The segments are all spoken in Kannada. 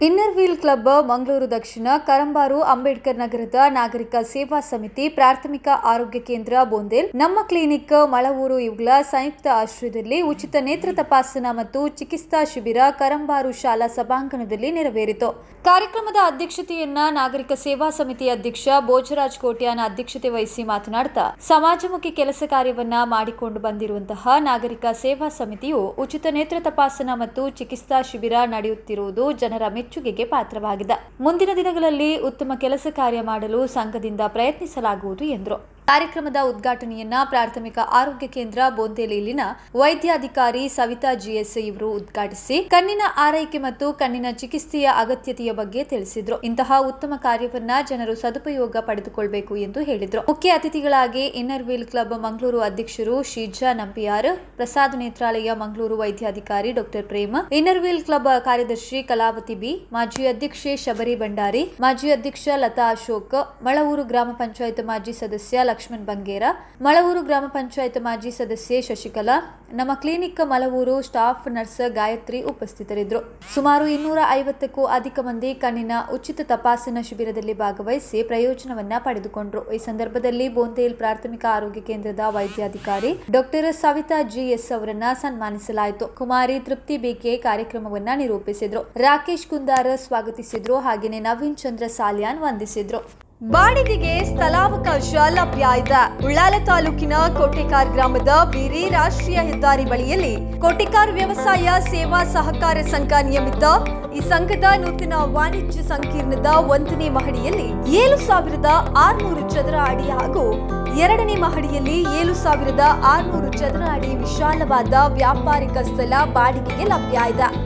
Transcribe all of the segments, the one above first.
ಇನ್ನರ್ ವೀಲ್ ಕ್ಲಬ್ ಮಂಗಳೂರು ದಕ್ಷಿಣ ಕರಂಬಾರು ಅಂಬೇಡ್ಕರ್ ನಗರದ ನಾಗರಿಕ ಸೇವಾ ಸಮಿತಿ ಪ್ರಾಥಮಿಕ ಆರೋಗ್ಯ ಕೇಂದ್ರ ಬೋಂದೇಲ್ ನಮ್ಮ ಕ್ಲಿನಿಕ್ ಮಳವೂರು ಇವುಗಳ ಸಂಯುಕ್ತ ಆಶ್ರಯದಲ್ಲಿ ಉಚಿತ ನೇತ್ರ ತಪಾಸಣಾ ಮತ್ತು ಚಿಕಿತ್ಸಾ ಶಿಬಿರ ಕರಂಬಾರು ಶಾಲಾ ಸಭಾಂಗಣದಲ್ಲಿ ನೆರವೇರಿತು ಕಾರ್ಯಕ್ರಮದ ಅಧ್ಯಕ್ಷತೆಯನ್ನ ನಾಗರಿಕ ಸೇವಾ ಸಮಿತಿ ಅಧ್ಯಕ್ಷ ಭೋಜರಾಜ್ ಕೋಟ್ಯಾನ ಅಧ್ಯಕ್ಷತೆ ವಹಿಸಿ ಮಾತನಾಡ್ತಾ ಸಮಾಜಮುಖಿ ಕೆಲಸ ಕಾರ್ಯವನ್ನ ಮಾಡಿಕೊಂಡು ಬಂದಿರುವಂತಹ ನಾಗರಿಕ ಸೇವಾ ಸಮಿತಿಯು ಉಚಿತ ನೇತ್ರ ತಪಾಸಣಾ ಮತ್ತು ಚಿಕಿತ್ಸಾ ಶಿಬಿರ ನಡೆಯುತ್ತಿರುವುದು ಜನರ ಮೆಚ್ಚುಗೆಗೆ ಪಾತ್ರವಾಗಿದೆ. ಮುಂದಿನ ದಿನಗಳಲ್ಲಿ ಉತ್ತಮ ಕೆಲಸ ಕಾರ್ಯ ಮಾಡಲು ಸಂಘದಿಂದ ಪ್ರಯತ್ನಿಸಲಾಗುವುದು ಎಂದರು. ಕಾರ್ಯಕ್ರಮದ ಉದ್ಘಾಟನೆಯನ್ನ ಪ್ರಾಥಮಿಕ ಆರೋಗ್ಯ ಕೇಂದ್ರ ಬೋಂತೇಲಿಯಲ್ಲಿನ ವೈದ್ಯಾಧಿಕಾರಿ ಸವಿತಾ ಜಿಎಸ್ ಇವರು ಉದ್ಘಾಟಿಸಿ ಕಣ್ಣಿನ ಆರೈಕೆ ಮತ್ತು ಕಣ್ಣಿನ ಚಿಕಿತ್ಸೆಯ ಅಗತ್ಯತೆಯ ಬಗ್ಗೆ ತಿಳಿಸಿದ್ರು. ಇಂತಹ ಉತ್ತಮ ಕಾರ್ಯವನ್ನ ಜನರು ಸದುಪಯೋಗ ಪಡೆದುಕೊಳ್ಳಬೇಕು ಎಂದು ಹೇಳಿದ್ರು. ಮುಖ್ಯ ಅತಿಥಿಗಳಾಗಿ ಇನ್ನರ್ ವೀಲ್ ಕ್ಲಬ್ ಮಂಗಳೂರು ಅಧ್ಯಕ್ಷರು ಶೀಜಾ ನಂಪಿಯಾರ್, ಪ್ರಸಾದ್ ನೇತ್ರಾಲಯ ಮಂಗಳೂರು ವೈದ್ಯಾಧಿಕಾರಿ doctor Prema inner wheel club ಕಾರ್ಯದರ್ಶಿ ಕಲಾವತಿ ಬಿ, ಮಾಜಿ ಅಧ್ಯಕ್ಷೆ ಶಬರಿ ಭಂಡಾರಿ, ಮಾಜಿ ಅಧ್ಯಕ್ಷ ಲತಾ ಅಶೋಕ್, ಮಳವೂರು ಗ್ರಾಮ ಪಂಚಾಯತ್ ಮಾಜಿ ಸದಸ್ಯ ಲಕ್ಷ್ಮಣ್ ಬಂಗೇರ, ಮಳವೂರು ಗ್ರಾಮ ಪಂಚಾಯತ್ ಮಾಜಿ ಸದಸ್ಯೆ ಶಶಿಕಲಾ, ನಮ್ಮ clinic Malavoor staff nurse Gayatri ಉಪಸ್ಥಿತರಿದ್ದರು. ಸುಮಾರು ಇನ್ನೂರ ಐವತ್ತಕ್ಕೂ ಅಧಿಕ ಮಂದಿ ಕಣ್ಣಿನ ಉಚಿತ ತಪಾಸಣಾ ಶಿಬಿರದಲ್ಲಿ ಭಾಗವಹಿಸಿ ಪ್ರಯೋಜನವನ್ನ ಪಡೆದುಕೊಂಡರು. ಈ ಸಂದರ್ಭದಲ್ಲಿ ಬೋಂದೇಲ್ ಪ್ರಾಥಮಿಕ ಆರೋಗ್ಯ ಕೇಂದ್ರದ ವೈದ್ಯಾಧಿಕಾರಿ ಡಾಕ್ಟರ್ ಸವಿತಾ ಜಿಎಸ್ ಅವರನ್ನ ಸನ್ಮಾನಿಸಲಾಯಿತು. ಕುಮಾರಿ ತೃಪ್ತಿ ಬೇಕೆ ಕಾರ್ಯಕ್ರಮವನ್ನ ನಿರೂಪಿಸಿದ್ರು. ರಾಕೇಶ್ ಕುಂದಾರ ಸ್ವಾಗತಿಸಿದ್ರು. ಹಾಗೆಯೇ ನವೀನ್ ಚಂದ್ರ ಸಾಲ್ಯಾನ್ ವಂದಿಸಿದ್ರು. ಬಾಡಿಗೆಗೆ ಸ್ಥಳಾವಕಾಶ ಲಭ್ಯ ಇದೆ. ಉಳ್ಳಾಲ ತಾಲೂಕಿನ ಕೋಟೆಕಾರ್ ಗ್ರಾಮದ ಬಿರಿ ರಾಷ್ಟ್ರೀಯ ಹೆದ್ದಾರಿ ಬಳಿಯಲ್ಲಿ ಕೋಟೆಕಾರ್ ವ್ಯವಸಾಯ ಸೇವಾ ಸಹಕಾರ ಸಂಘ ನಿಯಮಿತ ಈ ಸಂಘದ ನೂತನ ವಾಣಿಜ್ಯ ಸಂಕೀರ್ಣದ ಒಂದನೇ ಮಹಡಿಯಲ್ಲಿ ಏಳು ಸಾವಿರದ ಆರುನೂರು ಚದರ ಅಡಿ ಹಾಗೂ ಎರಡನೇ ಮಹಡಿಯಲ್ಲಿ ಏಳು ಸಾವಿರದ ಆರುನೂರು ಚದರ ಅಡಿ ವಿಶಾಲವಾದ ವ್ಯಾಪಾರಿಕ ಸ್ಥಳ ಬಾಡಿಗೆಗೆ ಲಭ್ಯ ಇದೆ.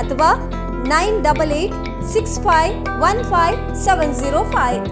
ಅಥವಾ nine double eight six five one five seven zero five.